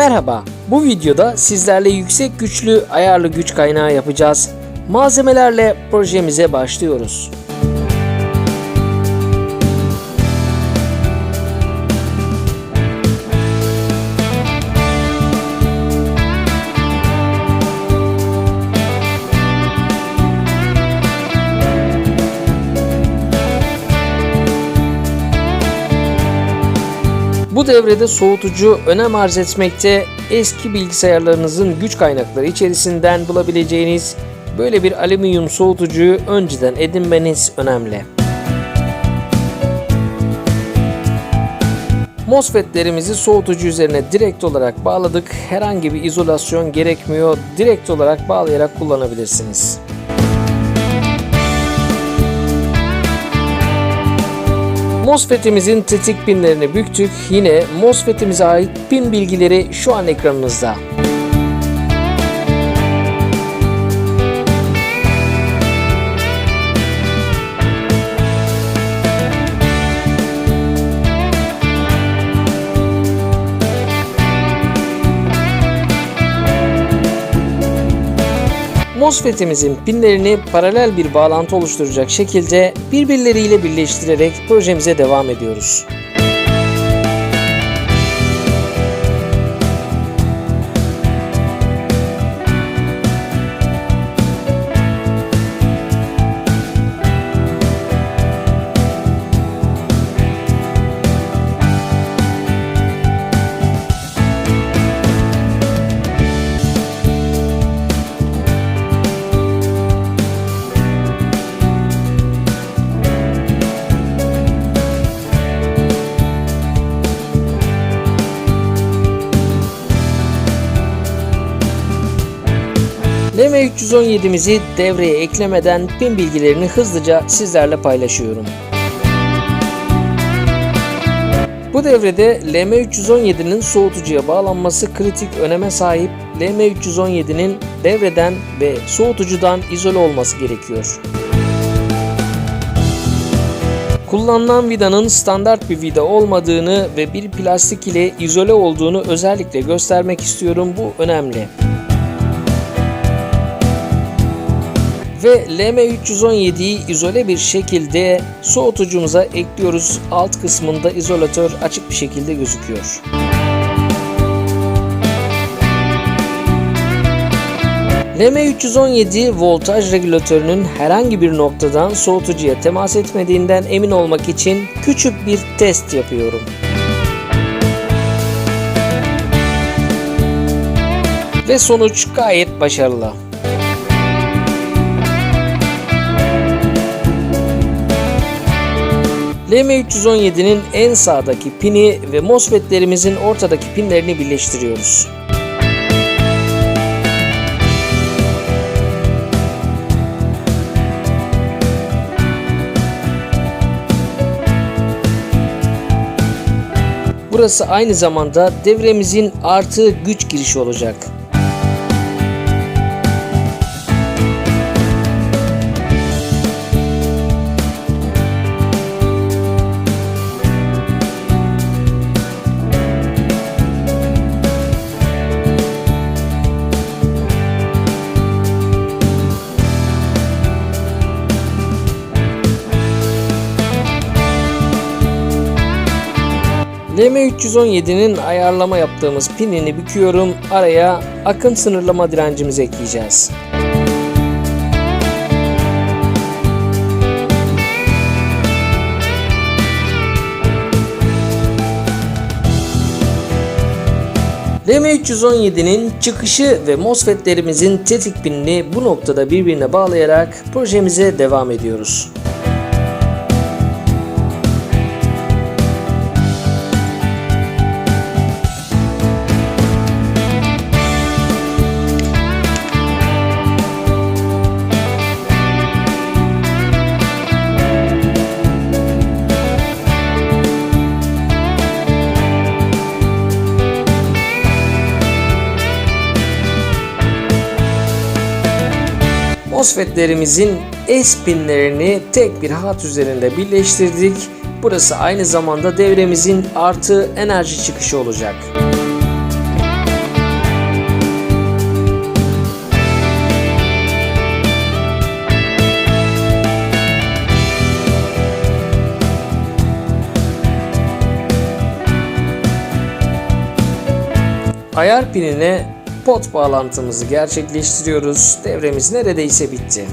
Merhaba, bu videoda sizlerle yüksek güçlü ayarlı güç kaynağı yapacağız. Malzemelerle projemize başlıyoruz. Devrede soğutucu önem arz etmekte eski bilgisayarlarınızın güç kaynakları içerisinden bulabileceğiniz böyle bir alüminyum soğutucuyu önceden edinmeniz önemli. MOSFET'lerimizi soğutucu üzerine direkt olarak bağladık. Herhangi bir izolasyon gerekmiyor. Direkt olarak bağlayarak kullanabilirsiniz. MOSFET'imizin tetik pinlerini büktük. Yine MOSFET'imize ait pin bilgileri şu an ekranınızda. MOSFET'imizin pinlerini paralel bir bağlantı oluşturacak şekilde birbirleriyle birleştirerek projemize devam ediyoruz. LM317'mizi devreye eklemeden pin bilgilerini hızlıca sizlerle paylaşıyorum. Bu devrede LM317'nin soğutucuya bağlanması kritik öneme sahip. LM317'nin devreden ve soğutucudan izole olması gerekiyor. Kullanılan vidanın standart bir vida olmadığını ve bir plastik ile izole olduğunu özellikle göstermek istiyorum. Bu önemli. Ve LM317'yi izole bir şekilde soğutucumuza ekliyoruz. Alt kısmında izolatör açık bir şekilde gözüküyor. LM317 voltaj regülatörünün herhangi bir noktadan soğutucuya temas etmediğinden emin olmak için küçük bir test yapıyorum. Ve sonuç gayet başarılı. LM317'nin en sağdaki pini ve MOSFET'lerimizin ortadaki pinlerini birleştiriyoruz. Burası aynı zamanda devremizin artı güç girişi olacak. LM317'nin ayarlama yaptığımız pinini büküyorum. Araya akım sınırlama direncimizi ekleyeceğiz. LM317'nin çıkışı ve MOSFET'lerimizin tetik pinini bu noktada birbirine bağlayarak projemize devam ediyoruz. MOSFET'lerimizin S pinlerini tek bir hat üzerinde birleştirdik. Burası aynı zamanda devremizin artı enerji çıkışı olacak. Ayar pinine pot bağlantımızı gerçekleştiriyoruz. Devremiz neredeyse bitti.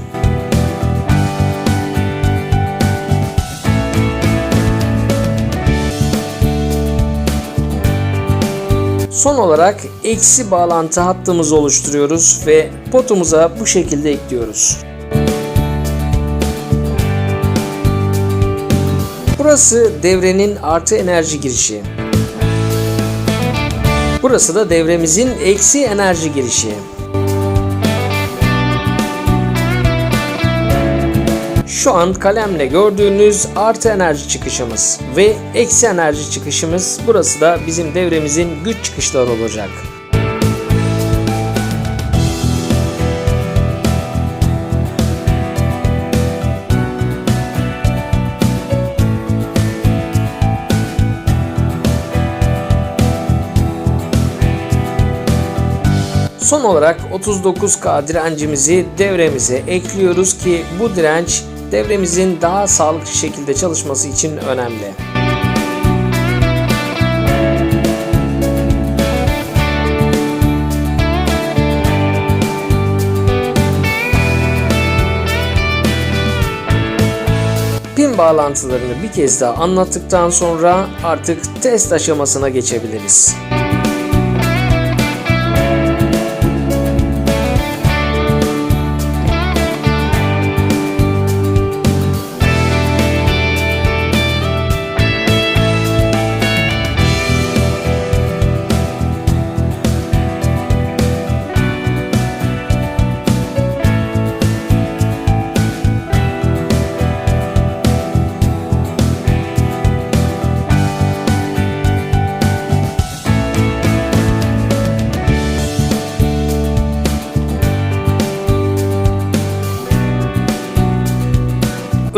Son olarak eksi bağlantı hattımızı oluşturuyoruz ve potumuza bu şekilde ekliyoruz. Burası devrenin artı enerji girişi. Burası da devremizin eksi enerji girişi. Şu an kalemle gördüğünüz artı enerji çıkışımız ve eksi enerji çıkışımız burası da bizim devremizin güç çıkışları olacak. Son olarak 39K direncimizi devremize ekliyoruz ki bu direnç devremizin daha sağlıklı şekilde çalışması için önemli. Pin bağlantılarını bir kez daha anlattıktan sonra artık test aşamasına geçebiliriz.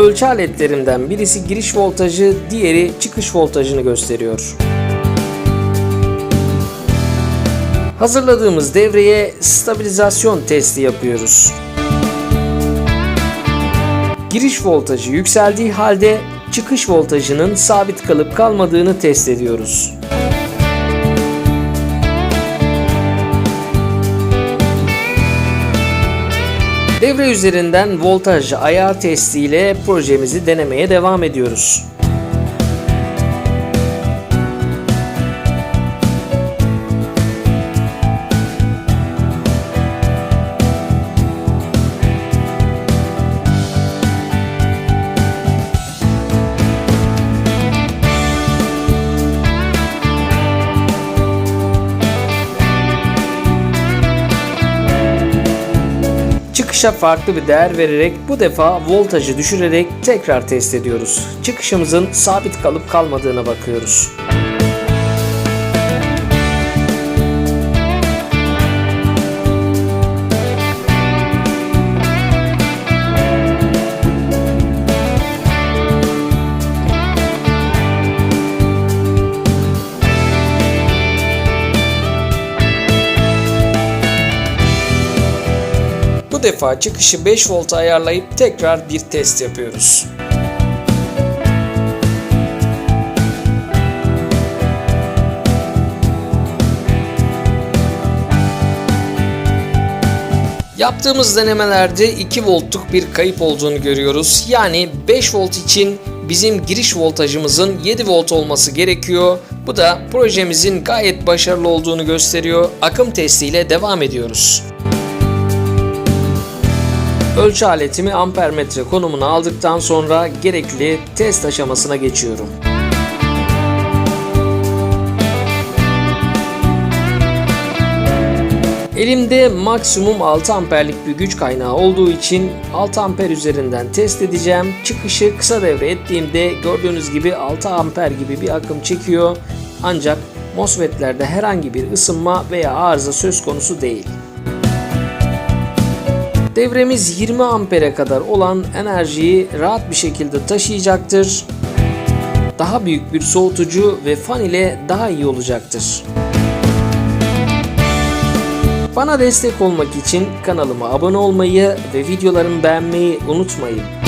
Ölçü aletlerimden birisi giriş voltajı, diğeri çıkış voltajını gösteriyor. Hazırladığımız devreye stabilizasyon testi yapıyoruz. Giriş voltajı yükseldiği halde çıkış voltajının sabit kalıp kalmadığını test ediyoruz. Devre üzerinden voltaj ayar testiyle projemizi denemeye devam ediyoruz. Çıkışa farklı bir değer vererek bu defa voltajı düşürerek tekrar test ediyoruz. Çıkışımızın sabit kalıp kalmadığına bakıyoruz. Bu defa çıkışı 5 volta ayarlayıp tekrar bir test yapıyoruz. Yaptığımız denemelerde 2 voltluk bir kayıp olduğunu görüyoruz. Yani 5 volt için bizim giriş voltajımızın 7 volt olması gerekiyor. Bu da projemizin gayet başarılı olduğunu gösteriyor. Akım testiyle devam ediyoruz. Ölçü aletimi ampermetre konumuna aldıktan sonra gerekli test aşamasına geçiyorum. Elimde maksimum 6 amperlik bir güç kaynağı olduğu için 6 amper üzerinden test edeceğim. Çıkışı kısa devre ettiğimde gördüğünüz gibi 6 amper gibi bir akım çekiyor. Ancak MOSFET'lerde herhangi bir ısınma veya arıza söz konusu değil. Devremiz 20 ampere kadar olan enerjiyi rahat bir şekilde taşıyacaktır. Daha büyük bir soğutucu ve fan ile daha iyi olacaktır. Bana destek olmak için kanalıma abone olmayı ve videolarımı beğenmeyi unutmayın.